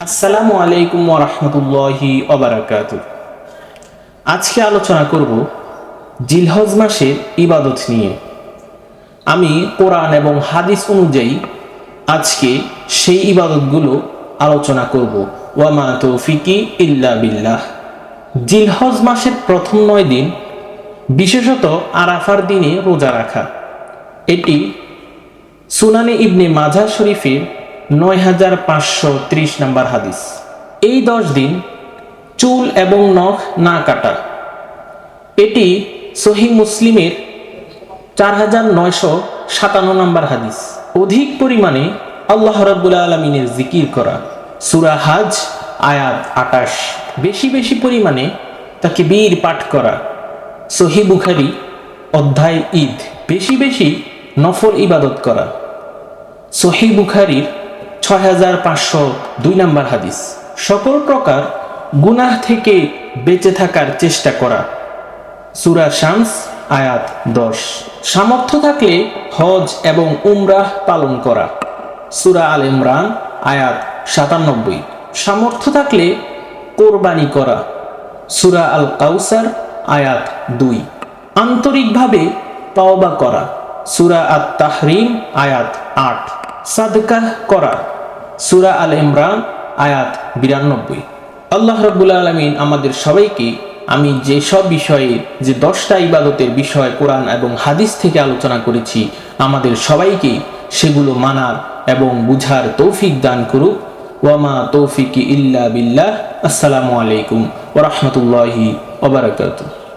আসসালামু আলাইকুম ওরহমতুল্লাহি অবরাকাত আজকে আলোচনা করব জিলহজ মাসের ইবাদত নিয়ে। আমি কোরআন এবং হাদিস অনুযায়ী আজকে সেই ইবাদতগুলো আলোচনা করব। ওয়ামা তৌফিকি ইল্লা বিল্লাহ। জিলহজ মাসের প্রথম নয় দিন, বিশেষত আরাফার দিনে রোজা রাখা। এটি সুনানে ইবনে মাজা শরীফের নয় হাজার পাঁচশো ত্রিশ নম্বর হাদিস। এই দশ দিন চুল এবং নখ না কাটা। এটি সহি মুসলিমের চার হাজার নয়শো সাতান্ন নম্বর হাদিস। অধিক পরিমাণে আল্লাহ রাব্বুল আলমিনের জিকির করা। সুরা হাজ, আয়াত আটাশ বেশি বেশি পরিমাণে তাকে বীর পাঠ করা। সহি বুখারি, অধ্যায় ঈদ। বেশি বেশি নফল ইবাদত করা। সহি বুখারির ছয় হাজার পাঁচশো দুই নম্বর হাদিস। সকল প্রকার গুনাহ থেকে বেঁচে থাকার চেষ্টা করা। সুরা শামস, আয়াত দশ। সামর্থ্য থাকলে হজ এবং উমরাহ পালন করা। সুরা আল ইমরান, আয়াত সাতানব্বই। সামর্থ্য থাকলে কোরবানি করা। সুরা আল কাউসার, আয়াত দুই। আন্তরিকভাবে তওবা করা। সুরা আত তাহরিম আয়াত আট। সাদকাহ করা। সুরা আল ইমরান, আয়াত বিরানব্বই। আল্লাহ রব্বুল আলমিন আমাদের সবাইকে, আমি যে সব বিষয়ে, যে দশটা ইবাদতের বিষয় কোরআন এবং হাদিস থেকে আলোচনা করেছি, আমাদের সবাইকে সেগুলো মানার এবং বুঝার তৌফিক দান করুক। ওয়ামা তৌফিক ইল্লা বিল্লাহ। আসসালামু আলাইকুম ওরহমতুল্লাহি ওবরাকাতুহ